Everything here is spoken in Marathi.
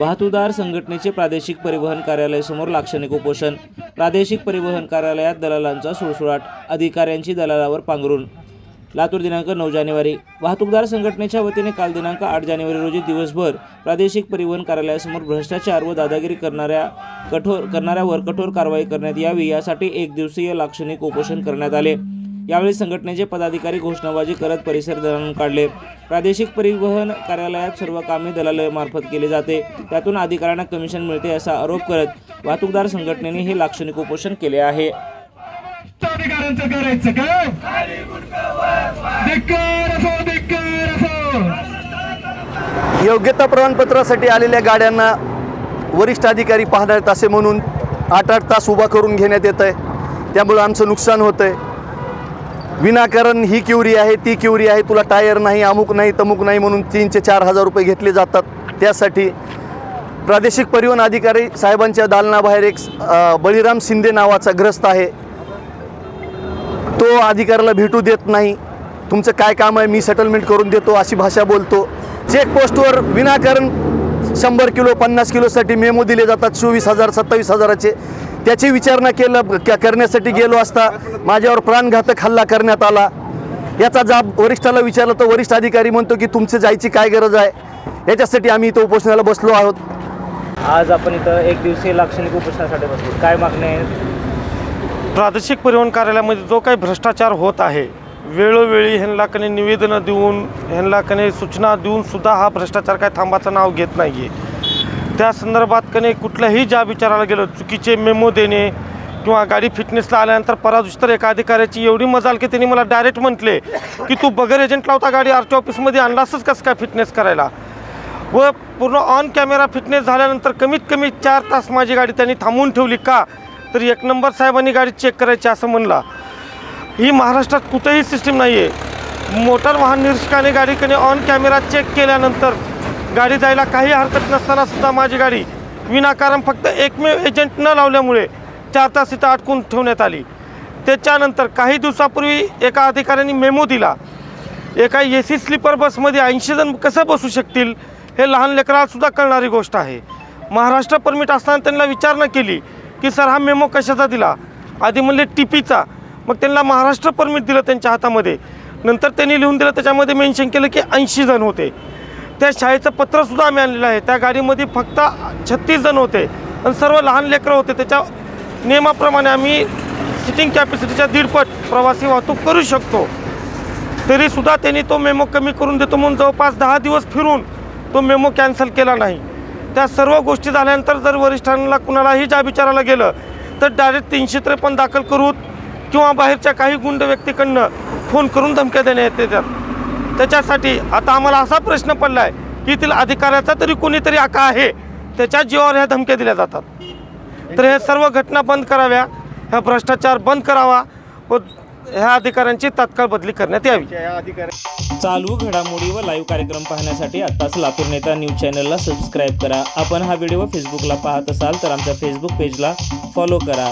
वाहतूकदार संघटनेचे प्रादेशिक परिवहन कार्यालयासमोर लाक्षणिक उपोषण. प्रादेशिक परिवहन कार्यालयात दलालांचा सुळसुळाट अधिकाऱ्यांची दलालावर पांघरून लातूर दिनांक नऊ जानेवारी. वाहतूकदार संघटनेच्या वतीने काल दिनांक आठ जानेवारी रोजी दिवसभर प्रादेशिक परिवहन कार्यालयासमोर भ्रष्टाचार व दादागिरी करणाऱ्या कठोर करणाऱ्यावर कठोर कारवाई करण्यात यावी यासाठी एक दिवसीय लाक्षणिक उपोषण करण्यात आले. यावेळी संघटनेचे पदाधिकारी घोषणाबाजी करत परिसर दळून काढले. प्रादेशिक परिवहन कार्यालयात सर्व कामे दलालामार्फत केली जाते. त्यातून अधिकाऱ्यांना कमिशन मिळते असा आरोप करत वाहतूकदार संघटनेने हे लाक्षणिक उपोषण केले आहे. योग्यता प्रमाणपत्रासाठी आलेल्या गाड्यांना वरिष्ठ अधिकारी पाहणार असे म्हणून आठ आठ तास उभा करून घेण्यात येत आहे त्यामुळं आमचं नुकसान होतं आहे विनाकारण ही क्युरी आहे ती क्युरी आहे तुला टायर नाही अमुक नाही तमुक नाही म्हणून तीनशे चार हजार रुपये घेतले जातात. त्यासाठी प्रादेशिक परिवहन अधिकारी साहेबांच्या दालनाबाहेर एक बळीराम शिंदे नावाचा ग्रस्त आहे. तो अधिकाऱ्याला भेटू देत नाही. तुमचं काय काम आहे मी सेटलमेंट करून देतो अशी भाषा बोलतो. चेकपोस्टवर विनाकारण शंभर किलो पन्नास किलोसाठी मेमो दिले जातात चोवीस हजार सत्तावीस हजाराचे. त्याची विचारणा केलं क- करण्यासाठी गेलो असता माझ्यावर प्राणघातक हल्ला करण्यात आला. याचा जाब वरिष्ठाला विचारलं तर वरिष्ठ अधिकारी म्हणतो की तुमचं जायची काय गरज आहे? याच्यासाठी आम्ही इथं उपोषणाला बसलो आहोत. आज आपण इथं एक दिवसीय लाक्षणिक उपोषणासाठी बसलो. काय मागणी आहे? प्रादेशिक परिवहन कार्यालयामध्ये जो काही भ्रष्टाचार होत आहे वेळोवेळी ह्यांना कने निवेदनं देऊन ह्यांना कने सूचना देऊन सुद्धा हा भ्रष्टाचार काय थांबाचं नाव घेत नाही आहे त्या संदर्भात कने कुठल्याही ज्या विचाराला गेलं चुकीचे मेमो देणे किंवा गाडी फिटनेसला आल्यानंतर परादुष्तर एका अधिकाऱ्याची एवढी मजाल की त्यांनी मला डायरेक्ट म्हटले की तू बगर एजंट लावता गाडी आर टी ऑफिसमध्ये आणलासच कसं काय फिटनेस करायला? व पूर्ण ऑन कॅमेरा फिटनेस झाल्यानंतर कमीत कमी चार तास माझी गाडी त्यांनी थांबवून ठेवली का? तर एक नंबर साहेबांनी गाडी चेक करायची असं म्हणला. ही महाराष्ट्रात कुठेही सिस्टीम नाही आहे मोटार वाहन निरीक्षकाने गाडीकडे ऑन कॅमेरा चेक केल्यानंतर गाडी जायला काही हरकत नसताना सुद्धा माझी गाडी विनाकारण फक्त एकमेव एजंट न लावल्यामुळे चार तास इथं अडकून ठेवण्यात आली. त्याच्यानंतर काही दिवसापूर्वी एका अधिकाऱ्यांनी मेमो दिला. एका ए सी स्लीपर बसमध्ये ऐंशी जण कसं बसू शकतील हे लहान लेकरालासुद्धा कळणारी गोष्ट आहे. महाराष्ट्र परमिट असताना त्यांना विचारणा केली की सर हा मेमो कशाचा दिला? आधी म्हणले टीपीचा. मग त्यांना महाराष्ट्र परमिट दिलं त्यांच्या हातामध्ये. नंतर त्यांनी लिहून दिलं त्याच्यामध्ये मेन्शन केलं की ऐंशी जण होते. त्या शाळेचं पत्रसुद्धा आम्ही आणलेलं आहे. त्या गाडीमध्ये फक्त छत्तीस जण होते आणि सर्व लहान लेकरं होते. त्याच्या नियमाप्रमाणे आम्ही सिटिंग कॅपॅसिटीच्या दीडपट प्रवासी वाहतूक करू शकतो. तरीसुद्धा त्यांनी तो मेमो कमी करून देतो म्हणून जवळपास दहा दिवस फिरून तो मेमो कॅन्सल केला नाही. त्या सर्व गोष्टी झाल्यानंतर जर वरिष्ठांना कुणालाही ज्या विचारायला गेलं तर डायरेक्ट तीनशे त्रेपन्न दाखल करून किंवा बाहेरच्या काही गुंड व्यक्तीकडनं फोन करून धमक्या देण्यात येतात. त्याच्यासाठी आता आम्हाला असा प्रश्न पडला आहे की येथील अधिकाऱ्याचा तरी कोणीतरी आका आहे. त्याच्या जीवावर ह्या धमक्या दिल्या जातात. तर हे सर्व घटना बंद कराव्या ह्या भ्रष्टाचार बंद करावा व ह्या अधिकाऱ्यांची तात्काळ बदली करण्यात यावी. चालू घडामोडी व लाईव्ह कार्यक्रम पाहण्यासाठी आत्ताच लातूर नेता न्यूज चॅनलला सबस्क्राईब करा. आपण हा व्हिडिओ फेसबुकला पाहत असाल तर आमच्या फेसबुक पेजला फॉलो करा.